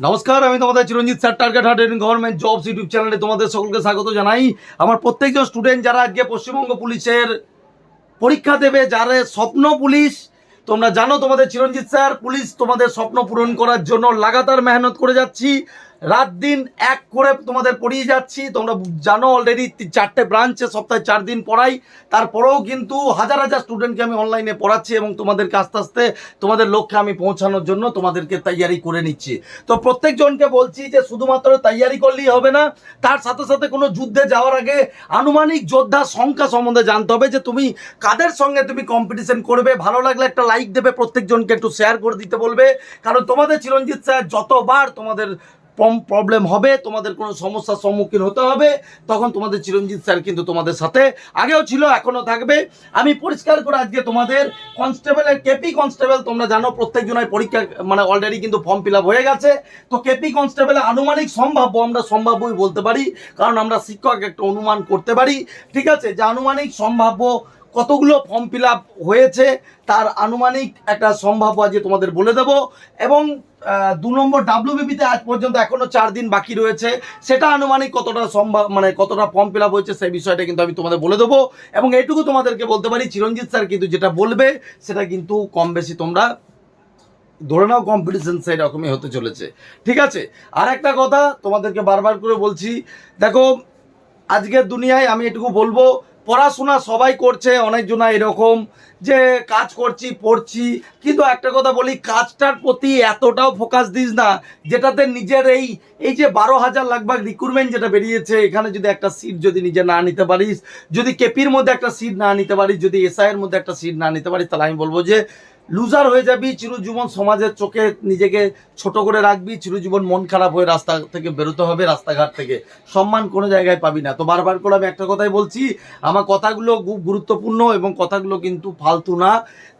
নমস্কার, আমি তোমাদের Chiranjit sir target heart government jobs YouTube চ্যানেলে তোমাদের সকলকে স্বাগত জানাই। আমার প্রত্যেকজন স্টুডেন্ট যারা আজকে পশ্চিমবঙ্গ পুলিশের পরীক্ষা দেবে, যারা স্বপ্ন পুলিশ, তোমরা জানো তোমাদের চিরঞ্জিত স্যার, পুলিশ তোমাদের স্বপ্ন পূরণ করার জন্য লাগাতার মেহনত করে যাচ্ছি। রাত দিন এক করে তোমাদের পড়িয়ে যাচ্ছি। তোমরা জানো অলরেডি চারটে ব্রাঞ্চে সপ্তাহে চার দিন পড়াই। তারপরেও কিন্তু হাজার হাজার স্টুডেন্টকে আমি অনলাইনে পড়াচ্ছি এবং তোমাদেরকে আস্তে আস্তে তোমাদের লক্ষ্যে আমি পৌঁছানোর জন্য তোমাদেরকে তৈয়ারি করে নিচ্ছি। তো প্রত্যেকজনকে বলছি যে শুধুমাত্র তৈয়ারি করলেই হবে না, তার সাথে সাথে কোনো যুদ্ধে যাওয়ার আগে আনুমানিক যোদ্ধার সংখ্যা সম্বন্ধে জানতে হবে যে তুমি কাদের সঙ্গে তুমি কম্পিটিশন করবে। ভালো লাগলে একটা লাইক দেবে, প্রত্যেকজনকে একটু শেয়ার করে দিতে বলবে। কারণ তোমাদের চিরঞ্জিত স্যার যতবার তোমাদের প্রবলেম হবে, তোমাদের কোনো সমস্যার সম্মুখীন হতে হবে, তখন তোমাদের চিরঞ্জিত স্যার কিন্তু তোমাদের সাথে আগেও ছিল, এখনও থাকবে। আমি পরিষ্কার করে আজকে তোমাদের কনস্টেবলের কেপি কনস্টেবল তোমরা জানো প্রত্যেকজনের পরীক্ষা মানে অলরেডি কিন্তু ফর্ম ফিল হয়ে গেছে। তো কেপি কনস্টেবলের আনুমানিক সম্ভাব্য, আমরা সম্ভাব্যই বলতে পারি, কারণ আমরা শিক্ষক, একটা অনুমান করতে পারি, ঠিক আছে? যে আনুমানিক সম্ভাব্য কতগুলো ফর্ম ফিল হয়েছে তার আনুমানিক একটা সম্ভাব্য আজকে তোমাদের বলে দেব। এবং দু নম্বর ডাব্লিউবিপিতে আজ পর্যন্ত এখনও চার দিন বাকি রয়েছে। সেটা আনুমানিক কতটা সম্ভব মানে কতটা ফর্ম ফিল হয়েছে সেই বিষয়টা কিন্তু আমি তোমাদের বলে দেবো। এবং এইটুকু তোমাদেরকে বলতে পারি, চিরঞ্জিত স্যার কিন্তু যেটা বলবে, সেটা কিন্তু কম বেশি তোমরা ধরে নাও কম্পিটিশন সেই রকমই হতে চলেছে। ঠিক আছে? আর একটা কথা তোমাদেরকে বারবার করে বলছি, দেখো, আজকের দুনিয়ায় আমি এটুকু বলব পড়াশোনা সবাই করছে অনেকজনা এরকম যে কাজ করছি, পড়ছি। কিন্তু একটা কথা বলি, কাজটার প্রতি এতটাও ফোকাস দিস না, যেটাতে নিজের এই এই যে বারো হাজার লাগভাগ রিক্রুটমেন্ট যেটা বেরিয়েছে, এখানে যদি একটা সিট যদি নিজে না নিতে পারিস, যদি কেপির মধ্যে একটা সিট না নিতে পারিস, যদি এসআইয়ের মধ্যে একটা সিট না নিতে পারিস, তাহলে আমি বলব যে লুজার হয়ে যাবি, চিরজীবন সমাজের চোখে নিজেকে ছোট করে রাখবি, চিরজীবন মন খারাপ হয়ে রাস্তা থেকে বেরোতে হবে, রাস্তাঘাট থেকে। সম্মান কোনো জায়গায় পাবি না। তো বারবার করে আমি একটা কথাই বলছি, আমার কথাগুলো খুব গুরুত্বপূর্ণ এবং কথাগুলো কিন্তু ফালতু না।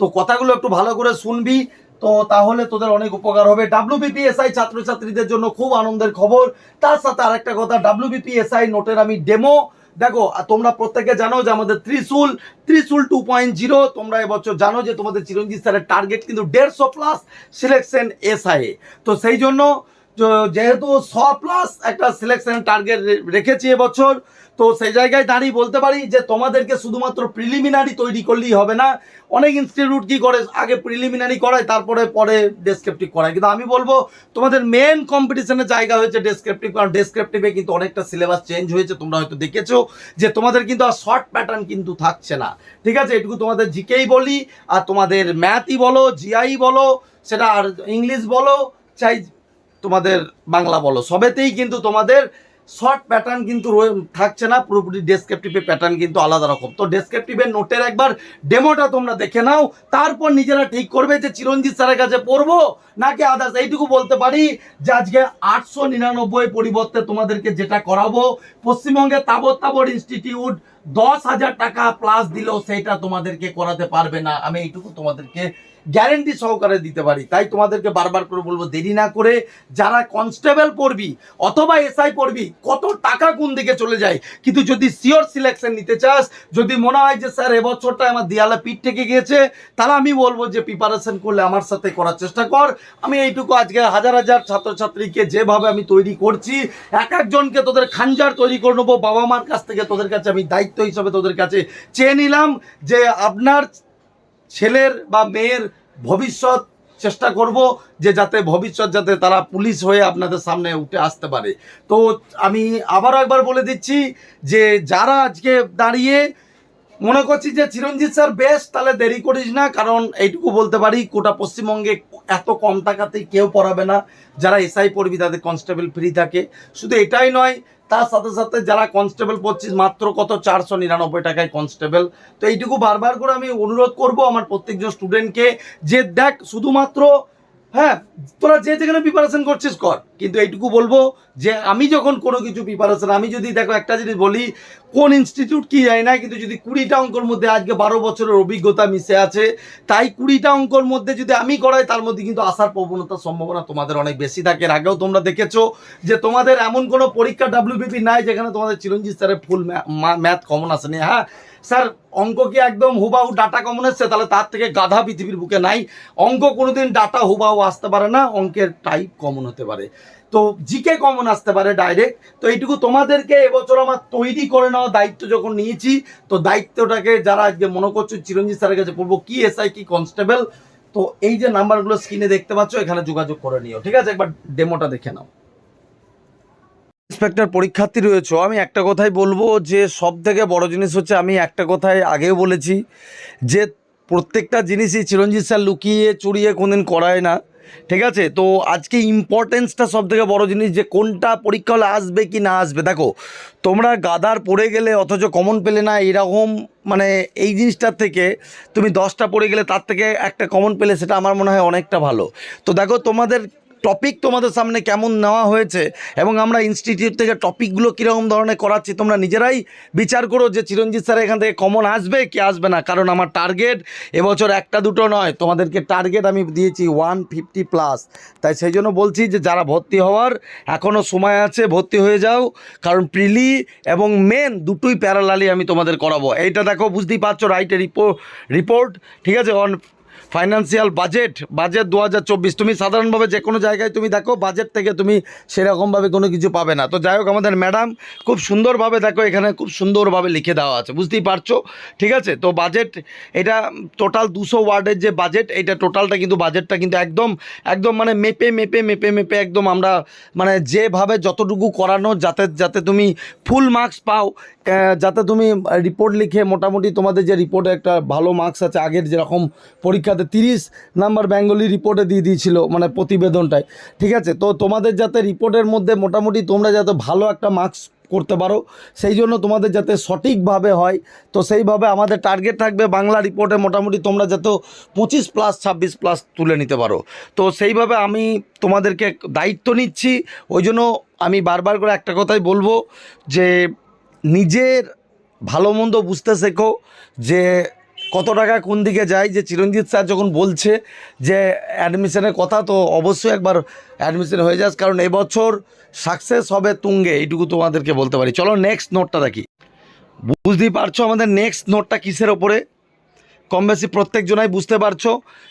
তো কথাগুলো একটু ভালো করে শুনবি, তো তাহলে তোদের অনেক উপকার হবে। ডাব্লিউবিপিএসআই ছাত্রছাত্রীদের জন্য খুব আনন্দের খবর। তার সাথে আরেকটা কথা ডাব্লিউবিপিএসআই নোটের আমি ডেমো দেখো তোমরা প্রত্যেকে জানো যে আমাদের ত্রিশুল ত্রিশুল টু পয়েন্ট জিরো তোমরা এবছর জানো যে তোমাদের চিরঞ্জিত স্যারের টার্গেট কিন্তু দেড়শো প্লাস সিলেকশন এস আই এ তো সেই জন্য যেহেতু শ প্লাস একটা সিলেকশন টার্গেট রেখেছি এবছর তো সেই জায়গায় দাঁড়িয়ে বলতে পারি যে তোমাদেরকে শুধুমাত্র প্রিলিমিনারি তৈরি করলেই হবে না। অনেক ইনস্টিটিউট কি করে? আগে প্রিলিমিনারি করায়, তারপরে পরে ডেসক্রিপটিভ করায়। কিন্তু আমি বলব, তোমাদের মেন কম্পিটিশনের জায়গা হয়েছে ডেসক্রিপটিভ কারণ ডেসক্রিপটিভে কিন্তু অনেকটা সিলেবাস চেঞ্জ হয়েছে, তোমরা হয়তো দেখেছ যে তোমাদের কিন্তু আর শর্ট প্যাটার্ন কিন্তু থাকছে না। ঠিক আছে? এটুকু তোমাদের জিকেই বলি, আর তোমাদের ম্যাথই বলো জিআই বলো, সেটা আর ইংলিশ বলো, চাই তোমাদের বাংলা বলো। সবেতেই কিন্তু তোমাদের শর্ট প্যাটার্ন কিন্তু থাকছে না, পুরোপুরি ডেসক্রিপটিভের প্যাটার্ন কিন্তু আলাদা রকম। তো ডেসক্রিপটিভের নোটের একবার ডেমোটা তোমরা দেখে নাও, তারপর নিজেরা ঠিক করবে যে চিরঞ্জিত স্যারের কাছে পড়ব, নাকি আদার্স এইটুকু বলতে পারি যে আজকে আটশো নিরানব্বই পরিবর্তে তোমাদেরকে যেটা করাবো পশ্চিমবঙ্গে তাবর তাবর ইনস্টিটিউট দশ হাজার টাকা প্লাস দিলেও সেইটা তোমাদেরকে করাতে পারবে না। আমি এইটুকু তোমাদেরকে গ্যারেন্টি সহকারে দিতে পারি। তাই তোমাদেরকে বারবার করে বলব, দেরি না করে যারা কনস্টেবল পড়বি অথবা এসআই পড়বি, কত টাকা কোন দিকে চলে যায়? কিন্তু যদি সিওর সিলেকশন নিতে চাস, যদি মনে হয় যে, স্যার, এবছরটা আমার দেয়ালে পিঠ থেকে গিয়েছে, তাহলে আমি বলব যে প্রিপারেশন করলে আমার সাথে করার চেষ্টা কর। আমি এইটুকু আজকে হাজার হাজার ছাত্রছাত্রীকে যেভাবে আমি তৈরি করছি, এক একজনকে তোদের খাঞ্জার তৈরি করে নেব, বাবা মার কাছ থেকে তোদের কাছে আমি দায়িত্ব হিসাবে তোদের কাছে চেয়ে নিলাম যে, আপনার ছেলের বা মেয়ের ভবিষ্যৎ চেষ্টা করব যে যাতে ভবিষ্যৎ যাতে তারা পুলিশ হয়ে আপনাদের সামনে উঠে আসতে পারে। তো আমি আবারও একবার বলে দিচ্ছি যে যারা আজকে দাঁড়িয়ে মনে করছি যে চিরঞ্জিত স্যার বেশ, তাহলে দেরি করিস না, কারণ এইটুকু বলতে পারি, গোটা পশ্চিমবঙ্গে এত কম টাকাতেই কেউ পড়াবে না। যারা এসআই পড়বি তাদের কনস্টেবল ফ্রি থাকে। শুধু এটাই নয় তার সাথে সাথে যারা কনস্টেবল পড়ছিস মাত্র কত? চারশো নিরানব্বই টাকায় কনস্টেবল তো এইটুকু বারবার করে আমি অনুরোধ করব আমার প্রত্যেকজন স্টুডেন্টকে যে দেখ, শুধুমাত্র হ্যাঁ তোরা যে যেখানে প্রিপারেশন করছিস কর। কিন্তু এইটুকু বলব যে আমি যখন কোনো কিছু প্রিপারেশন আমি যদি দেখো একটা জিনিস বলি, কোন ইনস্টিটিউট কি যায় না, কিন্তু যদি কুড়িটা অঙ্কর মধ্যে আজকে বারো বছরের অভিজ্ঞতা মিশে আছে, তাই কুড়িটা অঙ্কর মধ্যে যদি আমি করাই তার মধ্যে কিন্তু আসার প্রবণতার সম্ভাবনা তোমাদের অনেক বেশি থাকে। এর আগেও তোমরা দেখেছ যে তোমাদের এমন কোনো পরীক্ষা ডাব্লিউবিপি নাই যেখানে তোমাদের চিরঞ্জিত স্যারের ফুল ম্যাথ কমন আসেনি। হ্যাঁ স্যার, অঙ্ক কি একদম হুবাহু ডাটা কমন এসছে? তাহলে তার থেকে গাধা পৃথিবীর বুকে নাই। অঙ্ক কোনোদিন ডাটা হুবাহু আসতে পারে না, অঙ্কের টাইপ কমন হতে পারে। তো জিকে কমন আসতে পারে ডাইরেক্ট তো এইটুকু তোমাদেরকে এবছর আমার তৈরি করে নেওয়া দায়িত্ব যখন নিয়েছি, তো দায়িত্বটাকে যারা আজকে মনে করছ চিরঞ্জিত স্যারের কাছে পড়ব কি এসআই কি কনস্টেবল তো এই যে নাম্বারগুলো স্ক্রিনে দেখতে পাচ্ছ, এখানে যোগাযোগ করে নিও। ঠিক আছে? একবার ডেমোটা দেখে নাও। ইন্সপেক্টর পরীক্ষার্থী রয়েছে, আমি একটা কথাই বলব যে সব থেকে বড় জিনিস হচ্ছে আমি একটা কথাই আগেও বলেছি যে প্রত্যেকটা জিনিসই চিরঞ্জিত স্যার লুকিয়ে চুরিয়ে কোনদিন করায় না, ঠিক আছে? তো আজকে ইম্পর্টেন্সটা সব থেকে বড় জিনিস যে কোনটা পরীক্ষা হলে আসবে কি না আসবে। দেখো, তোমরা গাদার পড়ে গেলে অথচ কমন পেলে না, এরকম মানে এই জিনিসটার থেকে তুমি দশটা পড়ে গেলে তার থেকে একটা কমন পেলে সেটা আমার মনে হয় অনেকটা ভালো। তো দেখো, তোমাদের টপিক তোমাদের সামনে কেমন নেওয়া হয়েছে এবং আমরা ইনস্টিটিউট থেকে টপিকগুলো কীরকম ধরনের করাচ্ছি, তোমরা নিজেরাই বিচার করো যে চিরঞ্জিত স্যার এখান থেকে কমন আসবে কি আসবে না। কারণ আমার টার্গেট এবছর একটা দুটো নয়, তোমাদেরকে টার্গেট আমি দিয়েছি ওয়ান ফিফটি প্লাস তাই সেই জন্য বলছি যে যারা ভর্তি হওয়ার এখনও সময় আছে, ভর্তি হয়ে যাও। কারণ প্রিলি এবং মেন দুটোই প্যারালালি আমি তোমাদের করাবো। এইটা দেখো, বুঝতেই পারছ রাইটে রিপোর্ট রিপোর্ট ঠিক আছে? অন ফাইন্যান্সিয়াল বাজেট বাজেট দু হাজার চব্বিশ। তুমি সাধারণভাবে যে কোনো জায়গায় তুমি দেখো বাজেট থেকে তুমি সেরকমভাবে কোনো কিছু পাবে না। তো যাই হোক, আমাদের ম্যাডাম খুব সুন্দরভাবে দেখো, এখানে খুব সুন্দরভাবে লিখে দেওয়া আছে। বুঝতেই পারছ? ঠিক আছে? তো বাজেট এটা টোটাল দুশো ওয়ার্ডের যে বাজেট এটা টোটালটা কিন্তু বাজেটটা কিন্তু একদম একদম মানে মেপে মেপে মেপে মেপে একদম আমরা মানে যেভাবে যতটুকু করানো, যাতে যাতে তুমি ফুল মার্কস পাও যাতে তুমি রিপোর্ট লিখে মোটামুটি তোমাদের যে রিপোর্টে একটা ভালো মার্কস আছে, আগের যেরকম পরীক্ষাতে তিরিশ নাম্বার বেঙ্গলি রিপোর্টে দিয়ে দিয়েছিল মানে প্রতিবেদনটায়। ঠিক আছে? তো তোমাদের যাতে রিপোর্টের মধ্যে মোটামুটি তোমরা যাতে ভালো একটা মার্কস করতে পারো, সেই জন্য তোমাদের যাতে সঠিকভাবে হয়, তো সেইভাবে আমাদের টার্গেট থাকবে বাংলা রিপোর্টে মোটামুটি তোমরা যাতে পঁচিশ প্লাস ছাব্বিশ প্লাস তুলে নিতে পারো। তো সেইভাবে আমি তোমাদেরকে দায়িত্ব নিচ্ছি, ওই জন্য আমি বারবার করে একটা কথাই বলব যে নিজের ভালো মন্দ বুঝতে শেখো যে কত টাকা কোন দিকে যায়। যে চিরঞ্জিত স্যার যখন বলছে যে অ্যাডমিশনের কথা, তো অবশ্যই একবার অ্যাডমিশন হয়ে যাস, কারণ এবছর সাকসেস হবে তুঙ্গে, এইটুকু তোমাদেরকে বলতে পারি। চলো নেক্সট নোটটা দেখি। বুঝতেই পারছ আমাদের নেক্সট নোটটা কিসের ওপরে? কম বেশি প্রত্যেকজনাই বুঝতে পারছ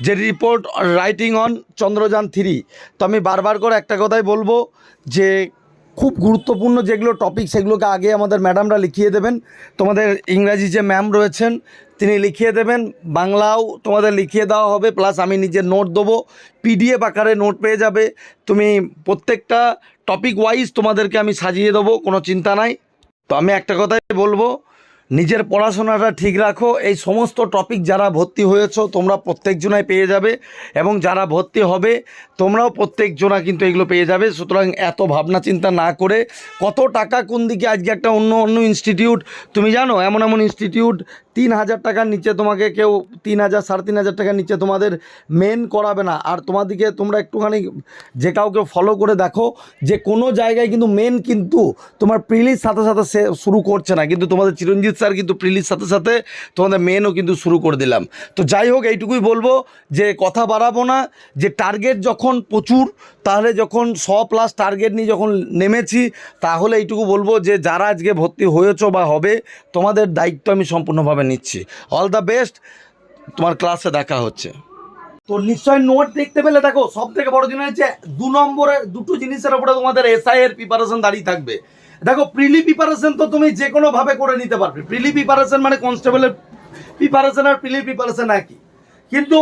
যে report writing on Chandrayaan three তো আমি বারবার করে একটা কথাই বলব যে খুব গুরুত্বপূর্ণ যেগুলো টপিক সেগুলোকে আগে আমাদের ম্যাডামরা লিখিয়ে দেবেন। তোমাদের ইংরাজি যে ম্যাম রয়েছেন, তিনি লিখিয়ে দেবেন। বাংলাও তোমাদের লিখিয়ে দেওয়া হবে প্লাস আমি নিজে নোট দেবো। পিডিএফ আকারে নোট পেয়ে যাবে। তুমি প্রত্যেকটা টপিক ওয়াইজ তোমাদেরকে আমি সাজিয়ে দেবো, কোনো চিন্তা নাই। তো আমি একটা কথাই বলব নিজের পড়াশোনাটা ঠিক রাখো। এই সমস্ত টপিক যারা ভর্তি হয়েছ, তোমরা প্রত্যেকজনাই পেয়ে যাবে এবং যারা ভর্তি হবে, তোমরাও প্রত্যেকজনা কিন্তু এগুলো পেয়ে যাবে। সুতরাং এত ভাবনা চিন্তা না করে কত টাকা কোন দিকে? আজকে একটা অন্য অন্য ইনস্টিটিউট তুমি জানো, এমন এমন ইনস্টিটিউট তিন হাজার টাকার নিচে তোমাকে কেউ তিন হাজার সাড়ে তিন হাজার টাকার নিচে তোমাদের মেন করাবে না। আর তোমাদেরকে তোমরা একটুখানি যে কাউকে ফলো করে দেখো, যে কোনো জায়গায় কিন্তু মেন কিন্তু তোমার প্রিলির সাথে সাথে সে শুরু করছে না। কিন্তু তোমাদের চিরঞ্জিত স্যার কিন্তু প্রিলির সাথে সাথে তোমাদের মেনও কিন্তু শুরু করে দিলাম। তো যাই হোক, এইটুকুই বলব যে কথা বাড়াবো না, যে টার্গেট যখন প্রচুর, তাহলে যখন শ প্লাস টার্গেট নিয়ে যখন নেমেছি, তাহলে এইটুকু বলব যে যারা আজকে ভর্তি হয়েছো বা হবে, তোমাদের দায়িত্ব আমি সম্পূর্ণভাবে নিচ্ছি। অল দ্য বেস্ট তোমার ক্লাসে দেখা হচ্ছে। তো নিশ্চয় নোট দেখতে পেলে দেখো সব থেকে বড় জিনিস হচ্ছে, দু নম্বরে দুটো জিনিসের উপরে তোমাদের এসআই এর প্রিপারেশন দাঁড়িয়ে থাকবে। দেখো প্রিলি প্রিপারেশন তো তুমি যে কোনো ভাবে করে নিতে পারবে। প্রিলি প্রিপারেশন মানে কনস্টেবলের প্রিপারেশন আর প্রিলি প্রিপারেশন একই। কিন্তু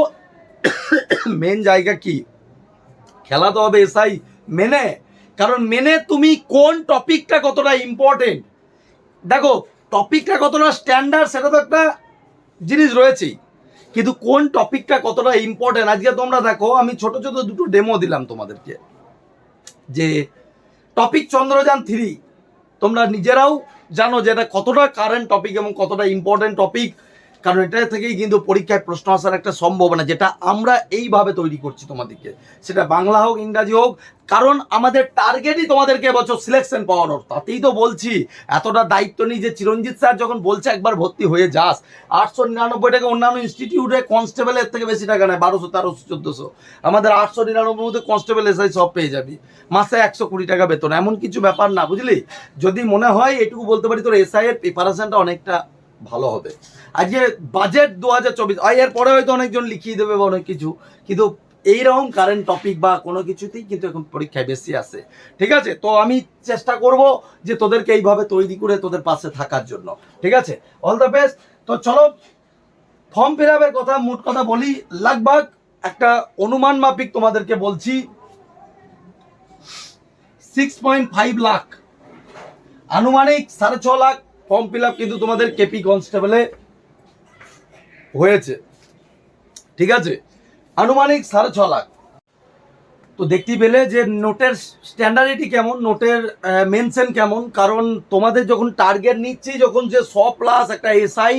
মেন জায়গা কি? খেলা তো হবে এসআই মেনে কারণ মেনে তুমি কোন টপিকটা কতটা ইম্পর্টেন্ট দেখো টপিকটা কতটা স্ট্যান্ডার্ড সেটা তো একটা জিনিস রয়েছেই। কিন্তু কোন টপিকটা কতটা ইম্পর্টেন্ট আজকে তোমরা দেখো, আমি ছোট ছোট দুটো ডেমো দিলাম তোমাদেরকে। যে টপিক চন্দ্রযান থ্রি তোমরা নিজেরাও জানো যে এটা কতটা কারেন্ট টপিক এবং কতটা ইম্পর্টেন্ট টপিক কারণ এটা থেকেই কিন্তু পরীক্ষায় প্রশ্ন আসার একটা সম্ভাবনা, যেটা আমরা এইভাবে তৈরি করছি তোমাদেরকে। সেটা বাংলা হোক, ইংরাজি হোক, কারণ আমাদের টার্গেটই তোমাদেরকে এবছর সিলেকশন পাওয়ানোর। তাতেই তো বলছি, এতটা দায়িত্ব নিই যে চিরঞ্জিত স্যার যখন বলছে, একবার ভর্তি হয়ে যাস। আটশো নিরানব্বই টাকা অন্যান্য ইনস্টিটিউটে কনস্টেবলের থেকে বেশি টাকা নেয়, বারোশো, তেরোশো, চোদ্দোশো। আমাদের আটশো নিরানব্বই মধ্যে কনস্টেবল এসআই সব পেয়ে যাবি। মাসে একশো কুড়ি টাকা বেতন, এমন কিছু ব্যাপার না, বুঝলি? যদি মনে হয়, এটুকু বলতে পারি, তোর এসআই এর প্রিপারেশনটা অনেকটা ভালো হবে। আজকে বাজেট দু হাজার চব্বিশ এর পরে হয়তো অনেকজন লিখিয়ে দেবে বা অনেক কিছু, কিন্তু এইরকম কারেন্ট টপিক বা কোনো কিছুতেই কিন্তু এখন পরীক্ষায় বেশি আসে ঠিক আছে? তো আমি চেষ্টা করব যে তোদেরকে এইভাবে তৈরি করে তোদের পাশে থাকার জন্য। ঠিক আছে? অল দ্য বেস্ট তো চলো ফর্ম ফিল আপের কথা মোট কথা বলি। লাগভাগ একটা অনুমান মাফিক তোমাদেরকে বলছি। সিক্স পয়েন্ট ফাইভ লাখ আনুমানিক সাড়ে ছ লাখ ফর্ম ফিল আপ কিন্তু তোমাদের কেপি কনস্টেবলে হয়েছে। ঠিক আছে? আনুমানিক সাড়ে ছ লাখ। তো দেখতেই পেলে যে নোটের স্ট্যান্ডার্ডিটি কেমন, নোটের মেনশন কেমন, কারণ তোমাদের যখন টার্গেট নিচ্ছি, যখন যে শ প্লাস একটা এসআই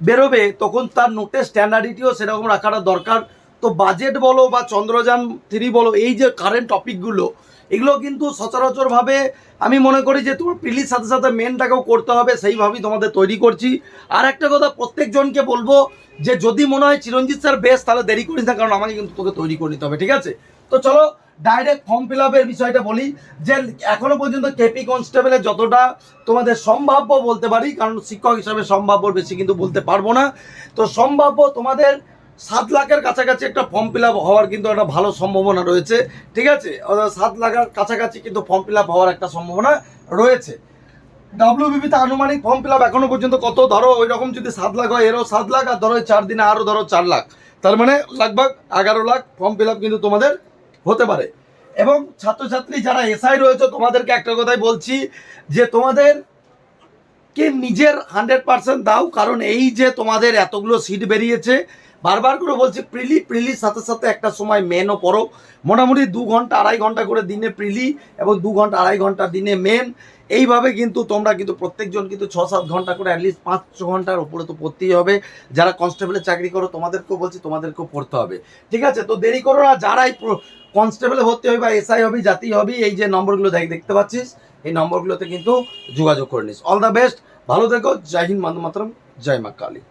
বেরোবে, তখন তার নোটের স্ট্যান্ডার্ডিটিও সেরকম রাখাটা দরকার। তো বাজেট বলো বা চন্দ্রযান থ্রি বলো, এই যে কারেন্ট টপিকগুলো এগুলো কিন্তু সচরাচরভাবে আমি মনে করি যে তোমার প্রিলির সাথে সাথে মেনটাকেও করতে হবে, সেইভাবেই তোমাদের তৈরি করছি। আর একটা কথা প্রত্যেকজনকে বলব যে যদি মনে হয় চিরঞ্জিত স্যার বেশ তাহলে দেরি করিস না, কারণ আমাকে কিন্তু তোকে তৈরি করে হবে, ঠিক আছে? তো চলো ডাইরেক্ট ফর্ম ফিল আপের বিষয়টা বলি যে এখনও পর্যন্ত কেপি কনস্টেবলের যতটা তোমাদের সম্ভাব্য বলতে পারি, কারণ শিক্ষক হিসাবে সম্ভাব্য বেশি কিন্তু বলতে পারব না। তো সম্ভাব্য তোমাদের সাত লাখের কাছাকাছি একটা ফর্ম ফিল আপ হওয়ার কিন্তু একটা ভালো সম্ভাবনা রয়েছে। ঠিক আছে? সাত লাখের কাছাকাছি কিন্তু ফর্ম ফিল আপ হওয়ার একটা সম্ভাবনা রয়েছে। ডাব্লিউবিপিতে আনুমানিক ফর্ম ফিল আপ এখনও পর্যন্ত কত? ধরো ওই রকম যদি সাত লাখ হয়, এরও সাত লাখ, আর ধরো চার দিনে আরও ধরো চার লাখ। তার মানে লাগভাগ এগারো লাখ ফর্ম ফিল আপ কিন্তু তোমাদের হতে পারে। এবং ছাত্রছাত্রী যারা এসআই রয়েছে, তোমাদেরকে একটা কথাই বলছি যে তোমাদের কে নিজের হান্ড্রেড পার্সেন্ট দাও, কারণ এই যে তোমাদের এতগুলো সিট বেরিয়েছে বারবার করে বলছি, প্রিলি, প্রিলির সাথে সাথে একটা সময় মেনও পড়ো মোটামুটি দু ঘণ্টা, আড়াই ঘণ্টা করে দিনে প্রিলি এবং দু ঘণ্টা, আড়াই ঘণ্টা দিনে মেন এইভাবে কিন্তু তোমরা কিন্তু প্রত্যেকজন কিন্তু ছ সাত ঘণ্টা করে অ্যাটলিস্ট পাঁচ ছ ঘণ্টার উপরে তো পড়তেই হবে। যারা কনস্টেবলের চাকরি করো, তোমাদেরকেও বলছি, তোমাদেরকেও পড়তে হবে। ঠিক আছে? তো দেরি করো না, যারাই কনস্টেবলে ভর্তি হবে বা এসআই হবে, জাতি হবে, এই যে নম্বরগুলো দেখ, দেখতে পাচ্ছিস, এই নম্বরগুলোতে কিন্তু যোগাযোগ করে নিস। অল দ্য বেস্ট ভালো থেকো, জয় হিন্দ মাতরম, জয় মা কালী।